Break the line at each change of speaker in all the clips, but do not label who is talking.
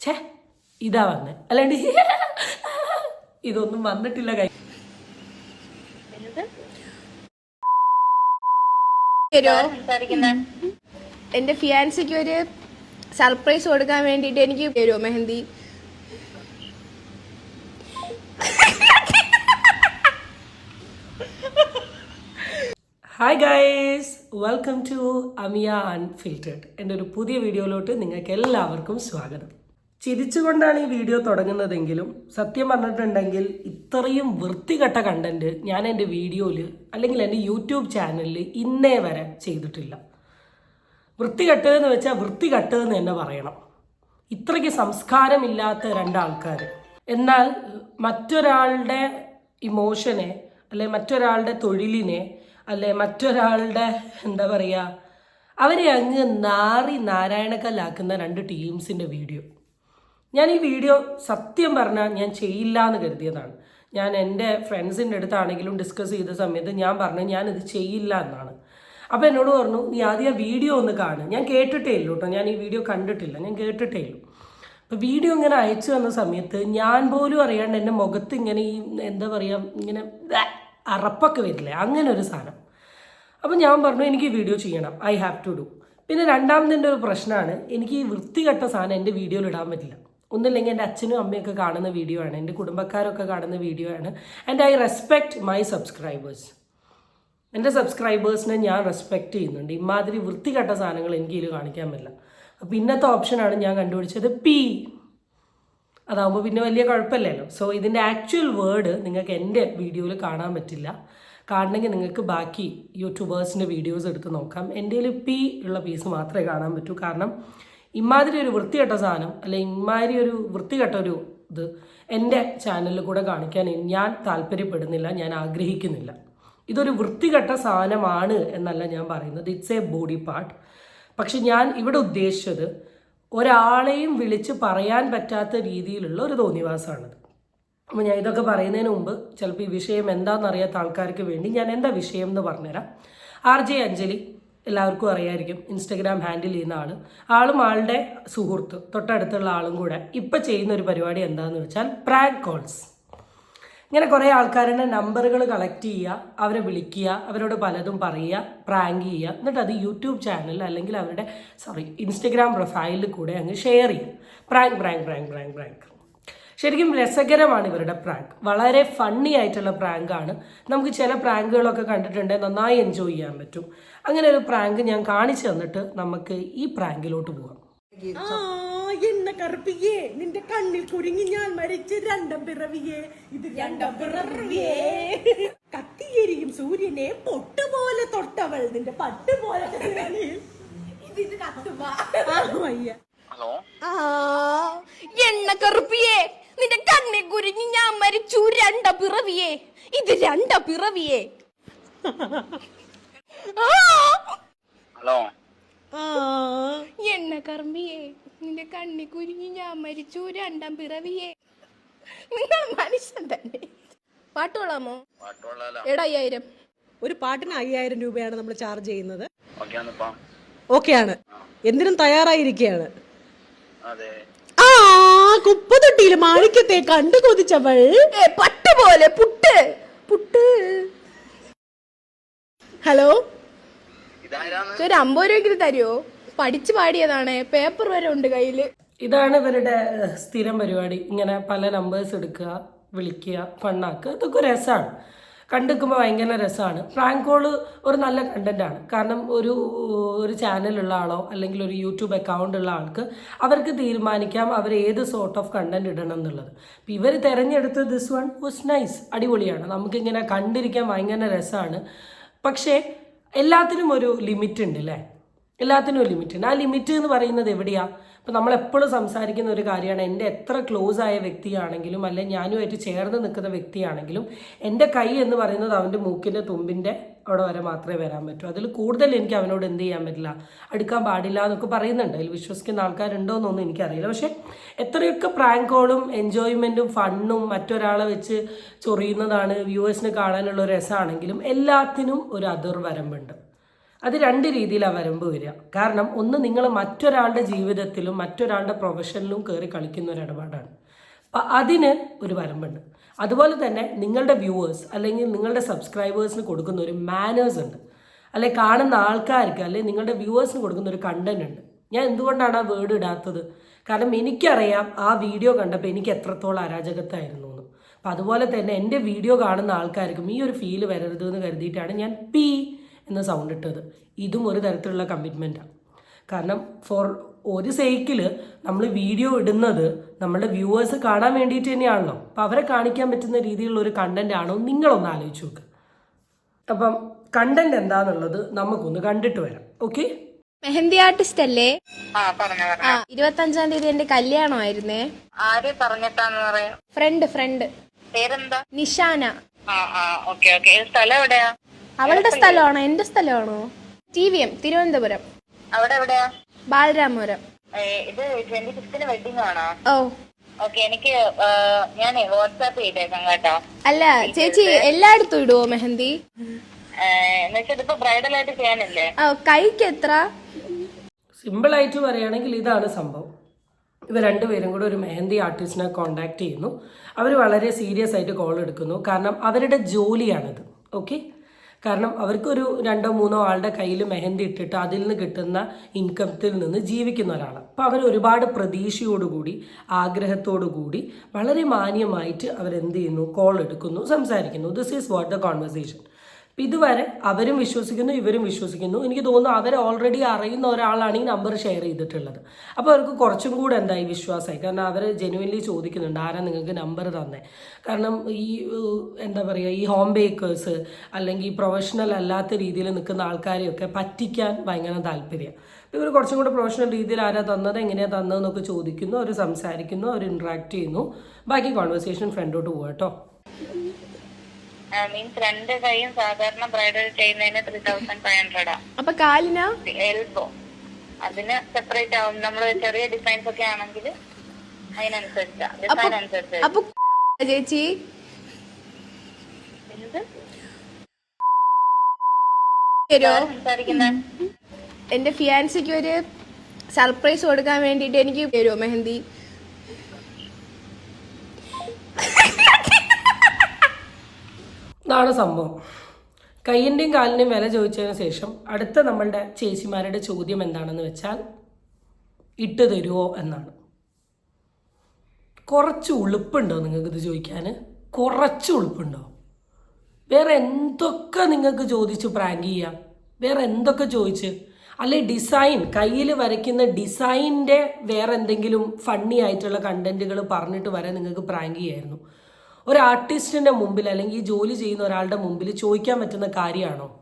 ഛേ ഇതാ വന്നെ. അല്ലാണ്ട് ഇതൊന്നും വന്നിട്ടില്ല കൈ.
എന്റെ ഫിയാൻസിക്ക് ഒരു സർപ്രൈസ് കൊടുക്കാൻ വേണ്ടിട്ട് എനിക്ക് തരുമോ mehndi?
Hi guys welcome to Amiya unfiltered എന്റെ ഒരു പുതിയ വീഡിയോയിലോട്ട് നിങ്ങൾക്ക് എല്ലാവർക്കും സ്വാഗതം. ചിരിച്ചുകൊണ്ടാണ് ഈ വീഡിയോ തുടങ്ങുന്നതെങ്കിലും സത്യം പറഞ്ഞിട്ടുണ്ടെങ്കിൽ ഇത്രയും വൃത്തികെട്ട കണ്ടന്റ് ഞാൻ എന്റെ വീഡിയോയിൽ അല്ലെങ്കിൽ എന്റെ യൂട്യൂബ് ചാനലിൽ ഇന്നേ വരെ ചെയ്തിട്ടില്ല. വൃത്തികെട്ടതെന്ന് വെച്ചാൽ വൃത്തികെട്ടതെന്ന് തന്നെ പറയണം. ഇത്രയ്ക്ക് സംസ്കാരമില്ലാത്ത രണ്ടാൾക്കാർ. എന്നാൽ മറ്റൊരാളുടെ ഇമോഷനെ അല്ലെ മറ്റൊരാളുടെ തൊഴിലിനെ അല്ലെ? മറ്റൊരാളുടെ എന്താ പറയുക അവരെ അങ്ങ് നാറി നാരായണക്കല്ലാക്കുന്ന രണ്ട് ടീംസിന്റെ വീഡിയോ. ഞാൻ ഈ വീഡിയോ സത്യം പറഞ്ഞാൽ ഞാൻ ചെയ്യില്ല എന്ന് കരുതിയതാണ്. ഞാൻ എന്റെ ഫ്രണ്ട്സിന്റെ അടുത്താണെങ്കിലും ഡിസ്കസ് ചെയ്ത സമയത്ത് ഞാൻ പറഞ്ഞു ഞാൻ ഇത് ചെയ്യില്ല എന്നാണ്. അപ്പോൾ എന്നോട് പറഞ്ഞു നീ ആദ്യം ആ വീഡിയോ ഒന്ന് കാണുക ഞാൻ കേട്ടിട്ടേ ഇല്ല കേട്ടോ. ഞാൻ ഈ വീഡിയോ കണ്ടിട്ടില്ല. ഞാൻ കേട്ടിട്ടേ ഇല്ലു. അപ്പോൾ വീഡിയോ ഇങ്ങനെ അയച്ചു വന്ന സമയത്ത് ഞാൻ പോലും അറിയാണ്ട് എന്റെ മുഖത്ത് ഇങ്ങനെ ഈ എന്താ പറയുക ഇങ്ങനെ അറപ്പൊക്കെ വരില്ലേ? അങ്ങനെ ഒരു സാധനം. അപ്പോൾ ഞാൻ പറഞ്ഞു എനിക്ക് വീഡിയോ ചെയ്യണം. ഐ ഹാവ് ടു ഡു പിന്നെ രണ്ടാമതിന്റെ ഒരു പ്രശ്നമാണ് എനിക്ക് ഈ വൃത്തികെട്ട സാധനം എന്റെ വീഡിയോയിൽ ഇടാൻ പറ്റില്ല. ഒന്നില്ലെങ്കിൽ എന്റെ അച്ഛനും അമ്മയൊക്കെ കാണുന്ന വീഡിയോ ആണ് എന്റെ കുടുംബക്കാരൊക്കെ കാണുന്ന വീഡിയോ ആണ്. And I respect my subscribers എന്റെ സബ്സ്ക്രൈബേഴ്സിനെ ഞാൻ റെസ്പെക്റ്റ് ചെയ്യുന്നുണ്ട്. ഇമാതിരി വൃത്തികെട്ട സാധനങ്ങൾ എനിക്ക് ഇതിൽ കാണിക്കാൻ പറ്റില്ല. അപ്പോൾ ഇന്നത്തെ ഓപ്ഷനാണ് ഞാൻ കണ്ടുപിടിച്ചത് പി അതാവുമ്പോൾ പിന്നെ വലിയ കുഴപ്പമില്ലല്ലോ. സോ ഇതിന്റെ ആക്ച്വൽ വേർഡ് നിങ്ങൾക്ക് എന്റെ വീഡിയോയിൽ കാണാൻ പറ്റില്ല. കാണണമെങ്കിൽ നിങ്ങൾക്ക് ബാക്കി യൂട്യൂബേഴ്സിന്റെ വീഡിയോസ് എടുത്ത് നോക്കാം. എന്റെ കയ്യിൽ പി ഉള്ള പീസ് മാത്രമേ കാണാൻ പറ്റൂ. കാരണം ഇമാതിരി ഒരു വൃത്തികെട്ട സാധനം അല്ലെ ഇമാതിരി ഒരു വൃത്തികെട്ട ഒരു ഇത് എന്റെ ചാനലിൽ കൂടെ കാണിക്കാൻ ഞാൻ താല്പര്യപ്പെടുന്നില്ല ഞാൻ ആഗ്രഹിക്കുന്നില്ല. ഇതൊരു വൃത്തികെട്ട സാധനമാണ് എന്നല്ല ഞാൻ പറയുന്നത്. ഇറ്റ്സ് എ ബോഡി പാർട്ട് പക്ഷെ ഞാൻ ഇവിടെ ഉദ്ദേശിച്ചത് ഒരാളെയും വിളിച്ച് പറയാൻ പറ്റാത്ത രീതിയിലുള്ള ഒരു തോന്നിവാസമാണിത്. അപ്പോൾ ഞാൻ ഇതൊക്കെ പറയുന്നതിന് മുമ്പ് ചിലപ്പോൾ ഈ വിഷയം എന്താണെന്നറിയാത്ത ആൾക്കാർക്ക് വേണ്ടി ഞാൻ എന്താ വിഷയം എന്ന് പറഞ്ഞുതരാം. ആർ ജെ അഞ്ജലി എല്ലാവർക്കും അറിയായിരിക്കും ഇൻസ്റ്റഗ്രാം ഹാൻഡിൽ ചെയ്യുന്ന ആൾ ആളും ആളുടെ സുഹൃത്ത് തൊട്ടടുത്തുള്ള ആളും കൂടെ ഇപ്പം ചെയ്യുന്ന ഒരു പരിപാടി എന്താണെന്ന് വെച്ചാൽ പ്രാങ്ക് കോൾസ്. ഇങ്ങനെ കുറേ ആൾക്കാരുടെ നമ്പറുകൾ കളക്ട് ചെയ്യുക അവരെ വിളിക്കുക അവരോട് പലതും പറയുക പ്രാങ്ക് ചെയ്യുക എന്നിട്ട് അത് യൂട്യൂബ് ചാനൽ അല്ലെങ്കിൽ അവരുടെ സോറി ഇൻസ്റ്റഗ്രാം പ്രൊഫൈലിൽ കൂടെ അങ്ങ് ഷെയർ ചെയ്യും. Prank prank prank prank prank ശരിക്കും രസകരമാണ് ഇവരുടെ പ്രാങ്ക് വളരെ ഫണ്ണി ആയിട്ടുള്ള പ്രാങ്കാണ് നമുക്ക് ചില പ്രാങ്കുകളൊക്കെ കണ്ടിട്ടുണ്ടെങ്കിൽ നന്നായി എൻജോയ് ചെയ്യാൻ പറ്റും. അങ്ങനെ ഒരു പ്രാങ്ക് ഞാൻ കാണിച്ചു തന്നിട്ട് നമുക്ക് ഈ പ്രാങ്കിലോട്ട് പോകാം.
എന്ന കറുപ്പിയേ നിന്റെ കണ്ണിൽ കുരുങ്ങി ഞാൻ മരിച്ച് രണ്ടം പിറവിയേ. ഇത് രണ്ടം പിറവിയേ. കത്തിയെരിയും സൂര്യനെ പൊട്ടുപോലെ തൊട്ടവൾ നിന്റെ പട്ടുപോലെ ഇത് കത്തുവാ വയ്യ
ആ എണ്ണ കറുപ്പിയെ. നിന്റെ കണ്ണെ കുരുങ്ങി ഞാൻ മരിച്ചു രണ്ട പിറവിയേ. ഇത് രണ്ട പിറവിയേ.
ഹലോ?
ആ
എണ്ണ കർമ്മിയെ നിന്റെ കണ്ണി കുരുങ്ങി ഞാൻ മരിച്ചു രണ്ടാം പിറവിയെ. നിങ്ങൾ മനുഷ്യൻ തന്നെ.
പാട്ടോളാമോ
എടാ അയ്യായിരം.
ഒരു പാട്ടിന് അയ്യായിരം രൂപയാണ് നമ്മൾ ചാർജ് ചെയ്യുന്നത്.
ഓക്കെ ആണ്
ഓക്കെയാണ്. എന്തിനും തയ്യാറായിരിക്കുകയാണ്
അതെ.
ആ കുപ്പത്തൊട്ടിയിൽ മാണിക്യത്തെ കണ്ടു കൊതിച്ചവൾ.
പട്ടുപോലെ പുട്ട് പുട്ട്.
ഹലോ?
ഒരു അമ്പത് രൂപയ്ക്ക് തരുമോ പഠിച്ചു പാടിയതാണ്. പേപ്പർ വരെ ഉണ്ട് കയ്യിൽ.
ഇതാണ് ഇവരുടെ സ്ഥിരം പരിപാടി. ഇങ്ങനെ പല നമ്പേഴ്സ് എടുക്കുക വിളിക്കുക ഫണ്ണാക്കുക ഇതൊക്കെ ഒരു രസമാണ്. കണ്ടെടുക്കുമ്പോൾ ഭയങ്കര രസമാണ്. പ്രാങ്ക് കോൾ ഒരു നല്ല കണ്ടന്റാണ് കാരണം ഒരു ഒരു ചാനലുള്ള ആളോ അല്ലെങ്കിൽ ഒരു യൂട്യൂബ് അക്കൗണ്ട് ഉള്ള ആൾക്ക് അവർക്ക് തീരുമാനിക്കാം അവർ ഏത് സോർട്ട് ഓഫ് കണ്ടന്റ് ഇടണം എന്നുള്ളത്. ഇവർ തിരഞ്ഞെടുത്ത ദിസ് വൺ വാസ് നൈസ് അടിപൊളിയാണ്. നമുക്കിങ്ങനെ കണ്ടിരിക്കാൻ ഭയങ്കര രസമാണ്. പക്ഷേ എല്ലാത്തിനും ഒരു ലിമിറ്റ് ഉണ്ട് അല്ലേ എല്ലാത്തിനും ഒരു ലിമിറ്റ് ഉണ്ട് ആ ലിമിറ്റ് എന്ന് പറയുന്നത് എവിടെയാ? ഇപ്പം നമ്മളെപ്പോഴും സംസാരിക്കുന്ന ഒരു കാര്യമാണ്. എന്റെ എത്ര ക്ലോസ് ആയ വ്യക്തിയാണെങ്കിലും അല്ലെ ഞാനുമായിട്ട് ചേർന്ന് നിൽക്കുന്ന വ്യക്തിയാണെങ്കിലും എന്റെ കൈ എന്ന് പറയുന്നത് അവന്റെ മൂക്കിന്റെ തുമ്പിന്റെ അവിടെ വരെ മാത്രമേ വരാൻ പറ്റൂ. അതിൽ കൂടുതൽ എനിക്ക് അവനോട് എന്ത് ചെയ്യാൻ പറ്റില്ല. അടുക്കാൻ പാടില്ല എന്നൊക്കെ പറയുന്നുണ്ട്. അതിൽ വിശ്വസിക്കുന്ന ആൾക്കാരുണ്ടോ എന്നൊന്നും എനിക്കറിയില്ല. പക്ഷേ എത്രയൊക്കെ പ്രാങ്കോളും എൻജോയ്മെന്റും ഫണ്ണും മറ്റൊരാളെ വെച്ച് ചൊറിയുന്നതാണ് വ്യൂവേഴ്സിന് കാണാനുള്ള രസമാണെങ്കിലും എല്ലാത്തിനും ഒരു അതിർ വരമ്പുണ്ട് അത് രണ്ട് രീതിയിലാണ് വരമ്പ് വരിക. കാരണം ഒന്ന് നിങ്ങൾ മറ്റൊരാളുടെ ജീവിതത്തിലും മറ്റൊരാളുടെ പ്രൊഫഷനിലും കയറി കളിക്കുന്ന ഒരു ഇടപാടാണ്. അപ്പം അതിന് ഒരു വരമ്പുണ്ട്. അതുപോലെ തന്നെ നിങ്ങളുടെ വ്യൂവേഴ്സ് അല്ലെങ്കിൽ നിങ്ങളുടെ സബ്സ്ക്രൈബേഴ്സിന് കൊടുക്കുന്ന ഒരു മാനേഴ്സ് ഉണ്ട്. അല്ലെ കാണുന്ന ആൾക്കാർക്ക് അല്ലെ നിങ്ങളുടെ വ്യൂവേഴ്സിന് കൊടുക്കുന്ന ഒരു കണ്ടന്റ് ഉണ്ട്. ഞാൻ എന്തുകൊണ്ടാണ് ആ വേർഡ് ഇടാത്തത്? കാരണം എനിക്കറിയാം ആ വീഡിയോ കണ്ടപ്പോൾ എനിക്ക് എത്രത്തോളം അരാജകത്തായിരുന്നു എന്ന്. അപ്പം അതുപോലെ തന്നെ എന്റെ വീഡിയോ കാണുന്ന ആൾക്കാർക്കും ഈ ഒരു ഫീൽ വരരുത് എന്ന് കരുതിയിട്ടാണ് ഞാൻ പി എന്ന സൗണ്ട് ഇട്ടത്. ഇതും ഒരു തരത്തിലുള്ള കമ്മിറ്റ്മെന്റാണ് കാരണം ഫോർ ഒരു സൈക്കിൾ നമ്മൾ വീഡിയോ ഇടുന്നത് നമ്മളുടെ വ്യൂവേഴ്സ് കാണാൻ വേണ്ടിയിട്ട് തന്നെയാണല്ലോ. അപ്പം അവരെ കാണിക്കാൻ പറ്റുന്ന രീതിയിലുള്ള ഒരു കണ്ടന്റ് ആണോ നിങ്ങളൊന്ന് ആലോചിച്ച് നോക്ക്. അപ്പം കണ്ടന്റ് എന്താന്നുള്ളത് നമുക്കൊന്ന് കണ്ടിട്ട് വരാം. ഓക്കെ
മെഹന്തി ആർട്ടിസ്റ്റ് അല്ലേ?
ആ
ഇരുപത്തഞ്ചാം തീയതി എന്റെ കല്യാണമായിരുന്നേ
ആര് പറഞ്ഞിട്ടാന്ന് പറയാ?
ഫ്രണ്ട് ഫ്രണ്ട്
പേരെന്താ?
നിഷാന.
സ്ഥലം എവിടെയാ?
അവളുടെ സ്ഥലമാണോ? എന്റെ സ്ഥലമാണോ? T V M Thiruvananthapuram.
അവിടെ എവിടെയാ?
ബാലരാമപുരം.
ഇത് ട്വന്റി ഫിഫ്തിന് വെഡിങ് ആണോ?
ഓ.
ഓക്കെ എനിക്ക് ഞാൻ വാട്സാപ്പ് ചെയ്തേക്കാം കേട്ടോ.
അല്ല ചേച്ചി എല്ലായിടത്തും ഇടുവോ മെഹന്തി?
എന്നുവെച്ചാൽ ബ്രൈഡൽ ആയിട്ട് ചെയ്യാനല്ലേ?
ഓ കൈക്ക് എത്ര?
സിമ്പിൾ ആയിട്ട് പറയുകയാണെങ്കിൽ ഇതാണ് സംഭവം. ഇവർ രണ്ടുപേരും കൂടെ ഒരു മെഹന്തി ആർട്ടിസ്റ്റിനെ കോണ്ടാക്ട് ചെയ്യുന്നു. അവർ വളരെ സീരിയസ് ആയിട്ട് കോൾ എടുക്കുന്നു. കാരണം അവരുടെ ജോലിയാണിത്. ഓക്കെ? കാരണം അവർക്കൊരു രണ്ടോ മൂന്നോ ആളുടെ കയ്യിൽ മെഹന്തി ഇട്ടിട്ട് അതിൽ നിന്ന് കിട്ടുന്ന ഇൻകത്തിൽ നിന്ന് ജീവിക്കുന്ന ഒരാളാണ്. അപ്പോൾ അവർ ഒരുപാട് പ്രതീക്ഷയോടുകൂടി ആഗ്രഹത്തോടുകൂടി വളരെ മാന്യമായിട്ട് അവരെന്ത് ചെയ്യുന്നു? കോൾ എടുക്കുന്നു സംസാരിക്കുന്നു. This is what the conversation അപ്പം ഇതുവരെ അവരും വിശ്വസിക്കുന്നു ഇവരും വിശ്വസിക്കുന്നു. എനിക്ക് തോന്നുന്നു അവർ ഓൾറെഡി അറിയുന്ന ഒരാളാണ് ഈ നമ്പർ ഷെയർ ചെയ്തിട്ടുള്ളത്. അപ്പോൾ അവർക്ക് കുറച്ചും കൂടെ എന്തായി വിശ്വാസമായി? കാരണം അവർ ജെനുവൻലി ചോദിക്കുന്നുണ്ട് ആരാ നിങ്ങൾക്ക് നമ്പർ തന്നെ? കാരണം ഈ എന്താ പറയുക ഈ ഹോം ബേക്കേഴ്സ് അല്ലെങ്കിൽ പ്രൊഫഷണൽ അല്ലാത്ത രീതിയിൽ നിൽക്കുന്ന ആൾക്കാരെയൊക്കെ പറ്റിക്കാൻ ഭയങ്കര താല്പര്യം. ഇവർ കുറച്ചും കൂടെ പ്രൊഫഷണൽ രീതിയിൽ ആരാ തന്നത് എങ്ങനെയാണ് തന്നതെന്നൊക്കെ ചോദിക്കുന്നു അവർ സംസാരിക്കുന്നു അവർ ഇൻട്രാക്ട് ചെയ്യുന്നു. ബാക്കി കോൺവെർസേഷൻ ഫ്രണ്ടോട്ട് പോകാം കേട്ടോ
മീൻസ് രണ്ട് കൈയും സാധാരണ ബ്രൈഡൽ ചെയ്യുന്നതിന് ത്രീ തൗസൻഡ് ഫൈവ് ഹൺഡ്രഡാ
അപ്പൊ കാലിന്?
എൽബോ അതിന് സെപ്പറേറ്റ് ആവും. നമ്മൾ ചെറിയ ഡിസൈൻസ് ഒക്കെ ആണെങ്കിൽ അതിനനുസരിച്ചാ. ഡിസൈൻ അനുസരിച്ച്
ചേച്ചി?
എന്ത്?
എന്റെ ഫിയാൻസിക്ക് ഒരു സർപ്രൈസ് കൊടുക്കാൻ വേണ്ടിട്ട് എനിക്ക് തരുമോ മെഹന്തി?
ഇതാണ് സംഭവം? കയ്യിന്റെയും കാലിന്റെയും വില ചോദിച്ചതിന് ശേഷം അടുത്ത നമ്മളുടെ ചേച്ചിമാരുടെ ചോദ്യം എന്താണെന്ന് വെച്ചാൽ ഇട്ട് തരുമോ എന്നാണ്. കുറച്ച് ഉളുപ്പുണ്ടോ നിങ്ങൾക്ക് ഇത് ചോദിക്കാൻ? കുറച്ച് ഉളുപ്പുണ്ടോ? വേറെ എന്തൊക്കെ നിങ്ങൾക്ക് ചോദിച്ച് പ്രാങ്ക് ചെയ്യാം? വേറെ എന്തൊക്കെ ചോദിച്ച്? അല്ലെ ഡിസൈൻ കയ്യിൽ വരയ്ക്കുന്ന ഡിസൈന്റെ വേറെ എന്തെങ്കിലും ഫണ്ണി ആയിട്ടുള്ള കണ്ടന്റുകൾ പറഞ്ഞിട്ട് വരെ നിങ്ങൾക്ക് പ്രാങ്ക് ചെയ്യായിരുന്നു. ഒരു ആർട്ടിസ്റ്റിന്റെ മുമ്പിൽ അല്ലെങ്കിൽ ഈ ജോലി ചെയ്യുന്ന ഒരാളുടെ മുമ്പിൽ ചോദിക്കാൻ പറ്റുന്ന കാര്യമാണോ?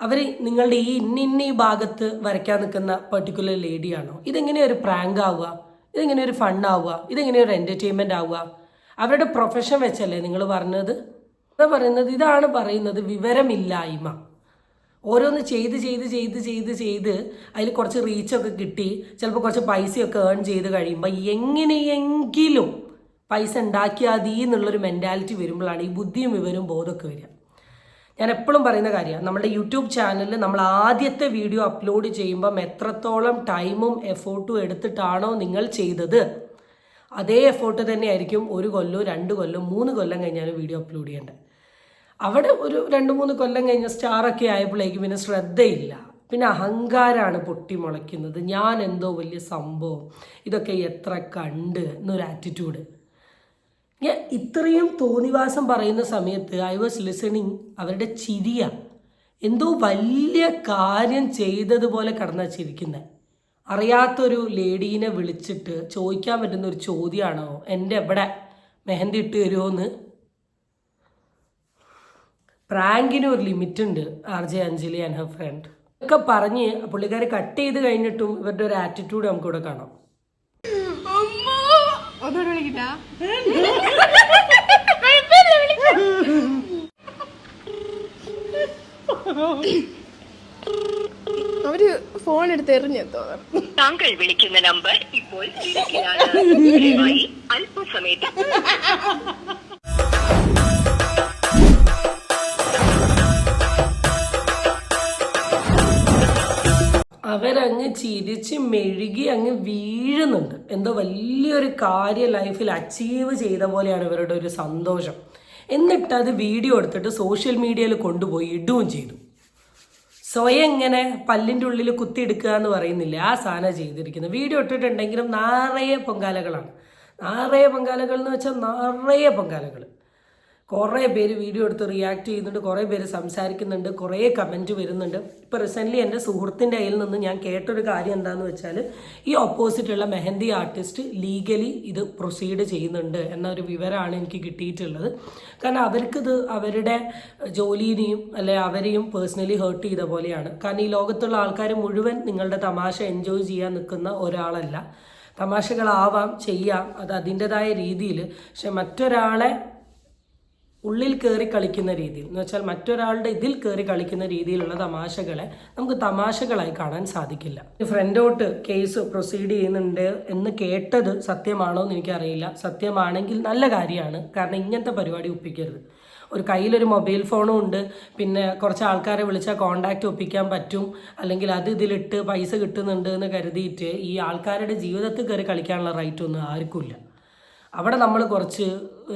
അവർ നിങ്ങളുടെ ഈ ഇന്നിന്ന ഈ ഭാഗത്ത് വരയ്ക്കാൻ നിൽക്കുന്ന പെർട്ടിക്കുലർ ലേഡിയാണോ ഇതെങ്ങനെ ഒരു പ്രാങ്ക് ആവുക? ഇതെങ്ങനെ ഒരു ഫൺ ആവുക? ഇതെങ്ങനെ ഒരു എന്റർടൈൻമെന്റ് ആവുക? അവരുടെ പ്രൊഫഷൻ വെച്ചല്ലേ നിങ്ങൾ പറഞ്ഞത്? അതാ പറയുന്നത് ഇതാണ് പറയുന്നത് വിവരമില്ലായ്മ. ഓരോന്ന് ചെയ്ത് ചെയ്ത് ചെയ്ത് ചെയ്ത് ചെയ്ത് അതിൽ കുറച്ച് റീച്ചൊക്കെ കിട്ടി. ചിലപ്പോൾ കുറച്ച് പൈസയൊക്കെ ഏൺ ചെയ്ത് കഴിയുമ്പോൾ എങ്ങനെയെങ്കിലും പൈസ ഉണ്ടാക്കിയാൽ മതി എന്നുള്ളൊരു മെന്റാലിറ്റി വരുമ്പോഴാണ് ഈ ബുദ്ധിയും വിവരവും ബോധമൊക്കെ വരിക. ഞാൻ എപ്പോഴും പറയുന്ന കാര്യമാണ് നമ്മുടെ യൂട്യൂബ് ചാനലിൽ നമ്മൾ ആദ്യത്തെ വീഡിയോ അപ്ലോഡ് ചെയ്യുമ്പം എത്രത്തോളം ടൈമും എഫോർട്ടും എടുത്തിട്ടാണോ നിങ്ങൾ ചെയ്തത്? അതേ എഫോർട്ട് തന്നെയായിരിക്കും ഒരു കൊല്ലം രണ്ട് കൊല്ലം മൂന്ന് കൊല്ലം കഴിഞ്ഞാലും വീഡിയോ അപ്ലോഡ് ചെയ്യേണ്ടത്. അവിടെ ഒരു രണ്ട് മൂന്ന് കൊല്ലം കഴിഞ്ഞ സ്റ്റാറൊക്കെ ആയപ്പോഴേക്കും പിന്നെ ശ്രദ്ധയില്ല. പിന്നെ അഹങ്കാരമാണ് പൊട്ടി മുളയ്ക്കുന്നത് ഞാൻ എന്തോ വലിയ സംഭവം ഇതൊക്കെ എത്ര കണ്ട് എന്നൊരു ആറ്റിറ്റ്യൂഡ് ഞാൻ ഇത്രയും തോന്നിവാസം പറയുന്ന സമയത്ത് ഐ വാസ് ലിസണിങ് അവരുടെ ചിരിയ. എന്തോ വലിയ കാര്യം ചെയ്തതുപോലെ കടന്നാ ചിരിക്കുന്നത് അറിയാത്തൊരു ലേഡീനെ വിളിച്ചിട്ട് ചോദിക്കാൻ പറ്റുന്ന ഒരു ചോദ്യമാണോ എന്റെ എവിടെ? മെഹന്തി ഇട്ട് തരുമോ എന്ന് പ്രാങ്കിന് ഒരു ലിമിറ്റ് ഉണ്ട് R J Anjali and her friend ഒക്കെ പറഞ്ഞ് പുള്ളിക്കാരെ കട്ട് ചെയ്ത് കഴിഞ്ഞിട്ടും ഇവരുടെ ഒരു ആറ്റിറ്റ്യൂഡ് നമുക്കിവിടെ കാണാം.
ഒന്നുകൂടെ അവർ ഫോൺ എടുത്ത് എറിഞ്ഞു തോന്നുന്നു
താങ്കൾ വിളിക്കുന്ന നമ്പർ ഇപ്പോൾ അല്പസമയത്ത്
ചിരിച്ച് മെഴുകി അങ്ങ് വീഴുന്നുണ്ട്. എന്തോ വലിയൊരു കാര്യം ലൈഫിൽ അച്ചീവ് ചെയ്ത പോലെയാണ് ഇവരുടെ ഒരു സന്തോഷം. എന്നിട്ട് അത് വീഡിയോ എടുത്തിട്ട് സോഷ്യൽ മീഡിയയിൽ കൊണ്ടുപോയി ഇടുകയും ചെയ്തു. സ്വയം ഇങ്ങനെ പല്ലിന്റെ ഉള്ളിൽ കുത്തിയെടുക്കുക എന്ന് പറയുന്നില്ല. ആ സാധനം ചെയ്തിരിക്കുന്നത്. വീഡിയോ ഇട്ടിട്ടുണ്ടെങ്കിലും നിറയെ പൊങ്കാലകളാണ്. നിറയെ പൊങ്കാലകൾ എന്ന് വെച്ചാൽ നിറയെ പൊങ്കാലകൾ. കുറേ പേര് വീഡിയോ എടുത്ത് റിയാക്ട് ചെയ്യുന്നുണ്ട് കുറേ പേര് സംസാരിക്കുന്നുണ്ട് കുറേ കമന്റ് വരുന്നുണ്ട്. ഇപ്പോൾ റീസെന്റ്ലി എന്റെ സുഹൃത്തിന്റെ കയ്യിൽ നിന്ന് ഞാൻ കേട്ടൊരു കാര്യം എന്താണെന്ന് വെച്ചാൽ ഈ ഓപ്പോസിറ്റുള്ള മെഹന്തി ആർട്ടിസ്റ്റ് ലീഗലി ഇത് പ്രൊസീഡ് ചെയ്യുന്നുണ്ട് എന്നൊരു വിവരമാണ് എനിക്ക് കിട്ടിയിട്ടുള്ളത്. കാരണം അവർക്കിത് അവരുടെ ജോലിനെയും അല്ലെ അവരെയും പേഴ്സണലി ഹേർട്ട് ചെയ്ത പോലെയാണ്. കാരണം ഈ ലോകത്തുള്ള ആൾക്കാർ മുഴുവൻ നിങ്ങളുടെ തമാശ എൻജോയ് ചെയ്യാൻ നിൽക്കുന്ന ഒരാളല്ല. തമാശകളാവാം ചെയ്യാം അത് അതിന്റെതായ രീതിയിൽ പക്ഷെ മറ്റൊരാളെ ഉള്ളിൽ കയറി കളിക്കുന്ന രീതിയിൽ. എന്ന് വെച്ചാൽ മറ്റൊരാളുടെ ഇതിൽ കയറി കളിക്കുന്ന രീതിയിലുള്ള തമാശകളെ നമുക്ക് തമാശകളായി കാണാൻ സാധിക്കില്ല. ഫ്രണ്ടോട്ട് കേസ് പ്രൊസീഡ് ചെയ്യുന്നുണ്ട് എന്ന് കേട്ടത് സത്യമാണോ എന്ന് എനിക്കറിയില്ല. സത്യമാണെങ്കിൽ നല്ല കാര്യമാണ്. കാരണം ഇങ്ങനത്തെ പരിപാടി ഒപ്പിക്കരുത്. ഒരു കയ്യിലൊരു മൊബൈൽ ഫോണും ഉണ്ട്. പിന്നെ കുറച്ച് ആൾക്കാരെ വിളിച്ചാൽ കോണ്ടാക്റ്റ് ഒപ്പിക്കാൻ പറ്റും. അല്ലെങ്കിൽ അത് ഇതിലിട്ട് പൈസ കിട്ടുന്നുണ്ട് എന്ന് കരുതിയിട്ട് ഈ ആൾക്കാരുടെ ജീവിതത്തിൽ കയറി കളിക്കാനുള്ള റൈറ്റ് ഒന്നും ആർക്കുമില്ല അവിടെ നമ്മൾ കുറച്ച്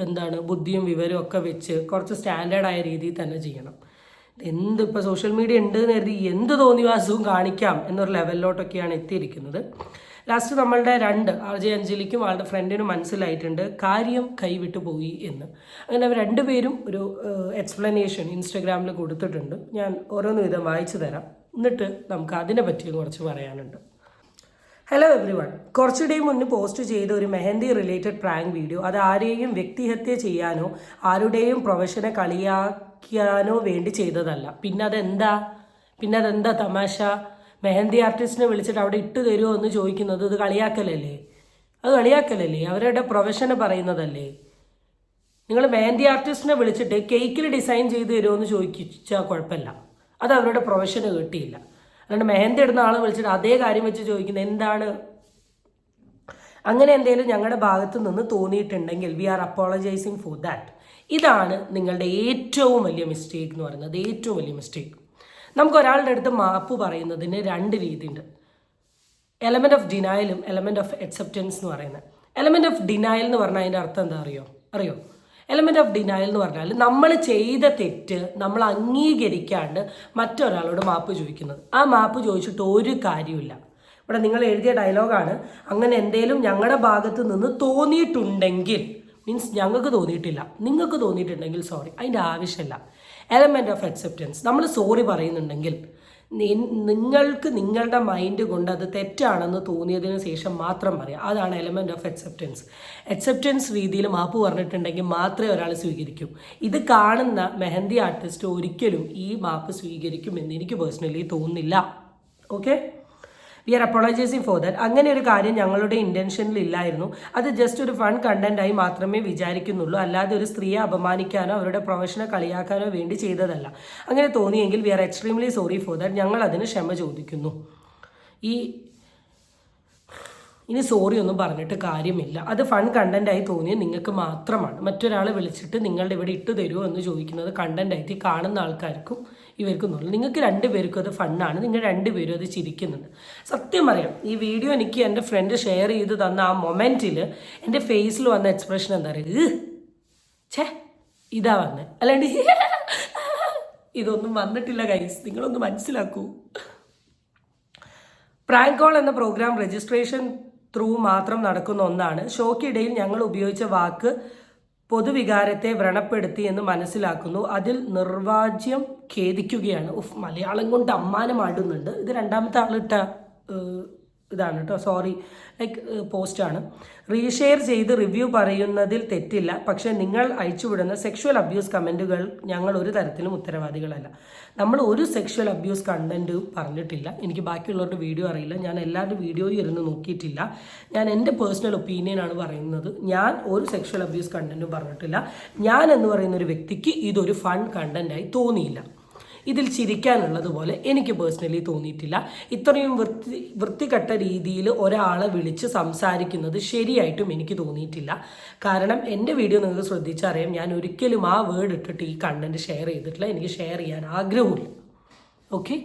എന്താണ് ബുദ്ധിയും വിവരവും ഒക്കെ വെച്ച് കുറച്ച് സ്റ്റാൻഡേർഡായ രീതിയിൽ തന്നെ ചെയ്യണം. എന്ത് ഇപ്പോൾ സോഷ്യൽ മീഡിയ ഉണ്ട് എന്ന് കരുതി എന്ത് തോന്നിവാസവും കാണിക്കാം എന്നൊരു ലെവലിലോട്ടൊക്കെയാണ് എത്തിയിരിക്കുന്നത്. ലാസ്റ്റ് നമ്മളുടെ രണ്ട് ജെ അഞ്ജലിക്കും ആളുടെ ഫ്രണ്ടിനും മനസ്സിലായിട്ടുണ്ട് കാര്യം കൈവിട്ടു പോയി എന്ന്. അങ്ങനെ അവർ രണ്ടുപേരും ഒരു എക്സ്പ്ലനേഷൻ ഇൻസ്റ്റഗ്രാമിൽ കൊടുത്തിട്ടുണ്ട്. ഞാൻ ഓരോന്ന് വിധം വായിച്ചു തരാം. എന്നിട്ട് നമുക്ക് അതിനെ പറ്റിയും കുറച്ച് പറയാനുണ്ട്. ഹലോ എവ്രി വൺ കുറച്ചിടെ മുന്നേ പോസ്റ്റ് ചെയ്ത ഒരു മെഹന്തി റിലേറ്റഡ് പ്രാങ്ക് വീഡിയോ അത് ആരെയും വ്യക്തിഹത്യ ചെയ്യാനോ ആരുടെയും പ്രൊഫഷനെ കളിയാക്കാനോ വേണ്ടി ചെയ്തതല്ല. പിന്നെ അതെന്താ? പിന്നെ അതെന്താ തമാശ? മെഹന്തി ആർട്ടിസ്റ്റിനെ വിളിച്ചിട്ട് അവിടെ ഇട്ട് തരുമോ എന്ന് ചോദിക്കുന്നത് ഇത് കളിയാക്കലല്ലേ? അത് കളിയാക്കലല്ലേ? അവരുടെ പ്രൊഫഷനെ പറയുന്നതല്ലേ? നിങ്ങൾ മെഹന്തി ആർട്ടിസ്റ്റിനെ വിളിച്ചിട്ട് കേക്കിൽ ഡിസൈൻ ചെയ്ത് തരുമോ എന്ന് ചോദിച്ചാൽ കുഴപ്പമില്ല. അത് അവരുടെ പ്രൊഫഷന് കിട്ടിയില്ല. അല്ലാണ്ട് മെഹന്തി ഇടുന്ന ആളെ വിളിച്ചിട്ട് അതേ കാര്യം വെച്ച് ചോദിക്കുന്നത് എന്താണ്? അങ്ങനെ എന്തെങ്കിലും ഞങ്ങളുടെ ഭാഗത്ത് നിന്ന് തോന്നിയിട്ടുണ്ടെങ്കിൽ we are apologising for that ഇതാണ് നിങ്ങളുടെ ഏറ്റവും വലിയ മിസ്റ്റേക്ക് എന്ന് പറയുന്നത് ഏറ്റവും വലിയ മിസ്റ്റേക്ക് നമുക്ക് ഒരാളുടെ അടുത്ത് മാപ്പ് പറയുന്നതിന് രണ്ട് രീതിയുണ്ട്. എലമെന്റ് ഓഫ് ഡിനായലും എലമെന്റ് ഓഫ് അക്സെപ്റ്റൻസ് എന്ന് പറയുന്നത്. എലമെന്റ് ഓഫ് ഡിനായൽ എന്ന് പറഞ്ഞാൽ അതിന്റെ അർത്ഥം എന്താ അറിയോ? അറിയോ? എലമെന്റ് ഓഫ് ഡിനായൽ എന്ന് പറഞ്ഞാൽ നമ്മൾ ചെയ്ത തെറ്റ് നമ്മൾ അംഗീകരിക്കാണ്ട് മറ്റൊരാളോട് മാപ്പ് ചോദിക്കുന്നത്. ആ മാപ്പ് ചോദിച്ചിട്ട് ഒരു കാര്യമില്ല ഇവിടെ നിങ്ങൾ എഴുതിയ ഡയലോഗാണ് അങ്ങനെ എന്തേലും ഞങ്ങളുടെ ഭാഗത്ത് നിന്ന് തോന്നിയിട്ടുണ്ടെങ്കിൽ മീൻസ് ഞങ്ങൾക്ക് തോന്നിയിട്ടില്ല. നിങ്ങൾക്ക് തോന്നിയിട്ടുണ്ടെങ്കിൽ സോറി അതിന്റെ ആവശ്യമില്ല. എലമെന്റ് ഓഫ് അക്സെപ്റ്റൻസ് നമ്മൾ സോറി പറയുന്നുണ്ടെങ്കിൽ നിങ്ങൾക്ക് നിങ്ങളുടെ മൈൻഡ് കൊണ്ട് അത് തെറ്റാണെന്ന് തോന്നിയതിന് ശേഷം മാത്രം പറയാം. അതാണ് എലമെന്റ് ഓഫ് അക്സെപ്റ്റൻസ് അക്സെപ്റ്റൻസ് രീതിയിൽ മാപ്പ് പറഞ്ഞിട്ടുണ്ടെങ്കിൽ മാത്രമേ ഒരാൾ സ്വീകരിക്കൂ. ഇത് കാണുന്ന മെഹന്തി ആർട്ടിസ്റ്റ് ഒരിക്കലും ഈ മാപ്പ് സ്വീകരിക്കുമെന്ന് എനിക്ക് പേഴ്സണലി തോന്നുന്നില്ല. Okay we are apologising for that അങ്ങനെ ഒരു കാര്യം ഞങ്ങളുടെ ഇന്റൻഷനിൽ ഇല്ലായിരുന്നു. അത് ജസ്റ്റ് ഒരു ഫൺ കണ്ടന്റായി മാത്രമേ വിചാരിക്കുന്നുള്ളൂ. അല്ലാതെ ഒരു സ്ത്രീയെ അപമാനിക്കാനോ അവരുടെ പ്രൊഫഷനെ കളിയാക്കാനോ വേണ്ടി ചെയ്തതല്ല. അങ്ങനെ തോന്നിയെങ്കിൽ we are extremely sorry for that ഞങ്ങൾ അതിന് ക്ഷമ ചോദിക്കുന്നു. ഈ ഇനി സോറി ഒന്നും പറഞ്ഞിട്ട് കാര്യമില്ല. അത് ഫൺ കണ്ടന്റായി തോന്നിയത് നിങ്ങൾക്ക് മാത്രമാണ്. മറ്റൊരാളെ വിളിച്ചിട്ട് നിങ്ങളുടെ ഇവിടെ ഇട്ട് തരുമോ എന്ന് ചോദിക്കുന്നത് കണ്ടന്റായിട്ട് കാണുന്ന ആൾക്കാർക്കും ഇവർക്കും തോന്നുന്നു നിങ്ങൾക്ക് രണ്ടുപേർക്കും അത് ഫണ്ണാണ് നിങ്ങൾ രണ്ടുപേരും അത് ചിരിക്കുന്നുണ്ട്. സത്യം അറിയാം ഈ വീഡിയോ എനിക്ക് എന്റെ ഫ്രണ്ട് ഷെയർ ചെയ്ത് തന്ന ആ മൊമെന്റിൽ എന്റെ ഫേസിൽ വന്ന എക്സ്പ്രഷൻ എന്താ പറയുക ഛേ ഇതാ വന്നത് അല്ലാണ്ട് ഇതൊന്നും വന്നിട്ടില്ല ഗൈസ് നിങ്ങളൊന്ന് മനസ്സിലാക്കൂ. പ്രാങ്കോൾ എന്ന പ്രോഗ്രാം രജിസ്ട്രേഷൻ ത്രൂ മാത്രം നടക്കുന്ന ഒന്നാണ്. ഷോക്കിടയിൽ ഞങ്ങൾ ഉപയോഗിച്ച വാക്ക് പൊതുവികാരത്തെ വ്രണപ്പെടുത്തി എന്ന് മനസ്സിലാക്കുന്നു. അതിൽ നിർവാജ്യം ഖേദിക്കുകയാണ്. ഉഫ് മലയാളം കൊണ്ട് അമ്മാനം ആടുന്നുണ്ട്. ഇത് രണ്ടാമത്തെ ആളിട്ട ഇതാണ് കേട്ടോ. സോറി ലൈക്ക് പോസ്റ്റാണ് റീഷെയർ ചെയ്ത് റിവ്യൂ പറയുന്നതിൽ തെറ്റില്ല. പക്ഷേ നിങ്ങൾ അയച്ചുവിടുന്ന സെക്ഷുവൽ അബ്യൂസ് കമന്റുകൾ ഞങ്ങൾ ഒരു തരത്തിലും ഉത്തരവാദികളല്ല. നമ്മൾ ഒരു സെക്ഷുവൽ അബ്യൂസ് കണ്ടന്റും പറഞ്ഞിട്ടില്ല. എനിക്ക് ബാക്കിയുള്ളവരുടെ വീഡിയോ അറിയില്ല. ഞാൻ എല്ലാവരുടെ വീഡിയോയും ഇരുന്ന് നോക്കിയിട്ടില്ല. ഞാൻ എന്റെ പേഴ്സണൽ ഒപ്പീനിയനാണ് പറയുന്നത്. ഞാൻ ഒരു സെക്ഷുവൽ അബ്യൂസ് കണ്ടന്റും പറഞ്ഞിട്ടില്ല. ഞാൻ എന്ന് പറയുന്ന ഒരു വ്യക്തിക്ക് ഇതൊരു ഫൺ കണ്ടന്റായി തോന്നിയില്ല. ഇതിൽ ചിരിക്കാനുള്ളത് പോലെ എനിക്ക് പേഴ്സണലി തോന്നിയിട്ടില്ല. ഇത്രയും വൃത്തി വൃത്തികെട്ട രീതിയിൽ ഒരാളെ വിളിച്ച് സംസാരിക്കുന്നത് ശരിയായിട്ടും എനിക്ക് തോന്നിയിട്ടില്ല. കാരണം എന്റെ വീഡിയോ നിങ്ങൾക്ക് ശ്രദ്ധിച്ചറിയാം ഞാൻ ഒരിക്കലും ആ വേർഡ് ഇട്ടിട്ട് ഈ കണ്ടന്റ് ഷെയർ ചെയ്തിട്ടില്ല. എനിക്ക് ഷെയർ ചെയ്യാൻ ആഗ്രഹമില്ല. ഓക്കെ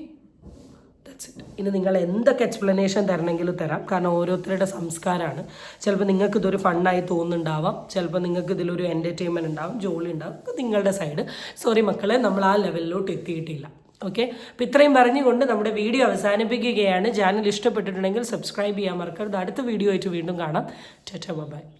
ദാറ്റ്സ് ഇറ്റ് ഇനി നിങ്ങൾ എന്തൊക്കെ എക്സ്പ്ലനേഷൻ തരണമെങ്കിലും തരാം. കാരണം ഓരോരുത്തരുടെ സംസ്കാരമാണ്. ചിലപ്പോൾ നിങ്ങൾക്ക് ഇതൊരു ഫണ്ണായി തോന്നുന്നുണ്ടാവാം. ചിലപ്പോൾ നിങ്ങൾക്ക് ഇതിലൊരു എന്റർടൈൻമെന്റ് ഉണ്ടാവും ജോലി ഉണ്ടാവും. നിങ്ങളുടെ സൈഡ് സോറി മക്കളെ നമ്മൾ ആ ലെവലിലോട്ട് എത്തിയിട്ടില്ല. ഓക്കെ അപ്പോൾ ഇത്രയും പറഞ്ഞുകൊണ്ട് നമ്മുടെ വീഡിയോ അവസാനിപ്പിക്കുകയാണ്. ചാനൽ ഇഷ്ടപ്പെട്ടിട്ടുണ്ടെങ്കിൽ സബ്സ്ക്രൈബ് ചെയ്യാൻ മറക്കരുത്. അടുത്ത വീഡിയോ ആയിട്ട് വീണ്ടും കാണാം. ടെറ്റ ബൈ